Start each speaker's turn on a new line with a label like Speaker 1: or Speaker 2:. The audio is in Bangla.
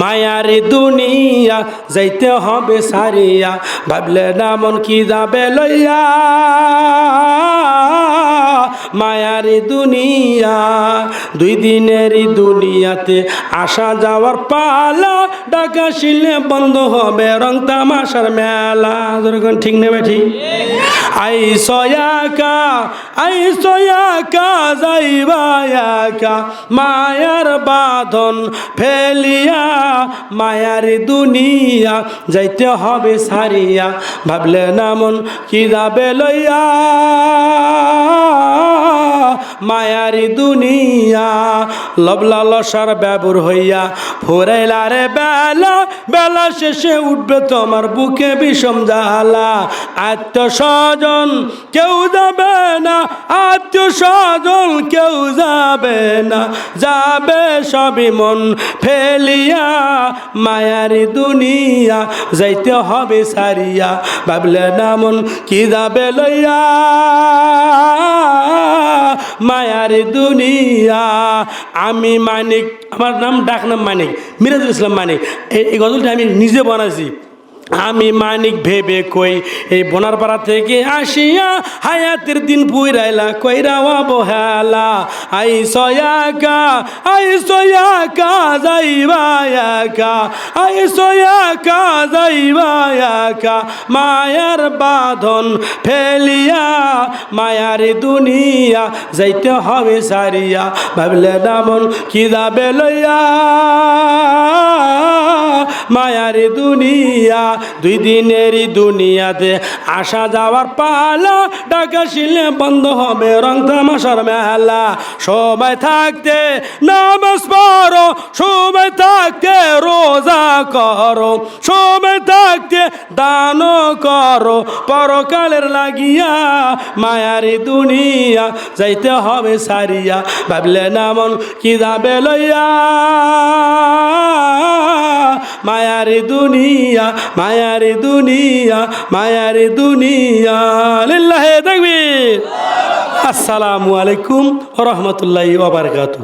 Speaker 1: মায়ারি দুনিয়া যাইতে হবে সারিয়া। ভাবলে না মন কি যাবে লইয়া। মায়ারি দুনিয়া, দুই দিনের দুনিয়াতে আসা যাওয়ার পালা, ডাকা শিলে বন্ধ হবে রং তামাশার মেলা। যেরকম ঠিক নেবে ঠিক আই সয়াকা আই সয়াকা যাইবায়াকা মায়ার বাঁধন ফেলিয়া, মায়ার দুনিয়া যাইতে হবে সারিয়া। ভাবলে না মন কি যাবে লইয়া? মায়ারি দুনিয়া। লবলা লসার ব্যাবুর হইয়া ফুরাইলা রে বেলা। বেলা শেষে উঠবে তোমার বুকে বিষম জ্বালা। আত্মীয় স্বজন কেউ যাবে না আত্মীয় স্বজন কেউ যাবে না। যাবে সবই মন ফেলিয়া। মায়ারি দুনিয়া যাইতে হবে সারিয়া ভাবলে না মন কি যাবে লইয়া। মায়ার দুনিয়া। আমি মানিক, আমার নাম, ডাক নাম মানিক, মিরাজুল ইসলাম মানিক। এই গজলটা আমি নিজে বানাইছি। আমি মানিক ভেবে কই, এই বনারপাড়া থেকে আসিয়া হায়াতের দিন পুইরাইলা, কইরা অবহেলা আই সয়াকা আই সয়াকা যাইবায়াকা আই সয়াকা যাইবায়াকা মায়ার বাঁধন ফেলিয়া মায়ার দুনিয়া, যাইতে হবে সারিয়া। ভাবলে দামন কি যাবে লইয়া? মায়ার দুনিয়া, দুই দিনেরই দুনিয়াতে আসা যাওয়ার পালা ডাকা শিলে বন্ধ হবে রং তামাশার মেলা। সময় থাকতে নামাজ পড়ো, সময় থাকতে রোজা করো সময় থাকতে দান করো, পরকালের লাগিয়া মায়ারি দুনিয়া যাইতে হবে সারিয়া। ভাবলে নামন কি যাবে লইয়া? মায়ারি দুনিয়া মায়ারি দুনিয়া মায়ারি দুনিয়া। দেখবি আসসালামু আলাইকুম রহমতুল্লাহ ওবরকাতু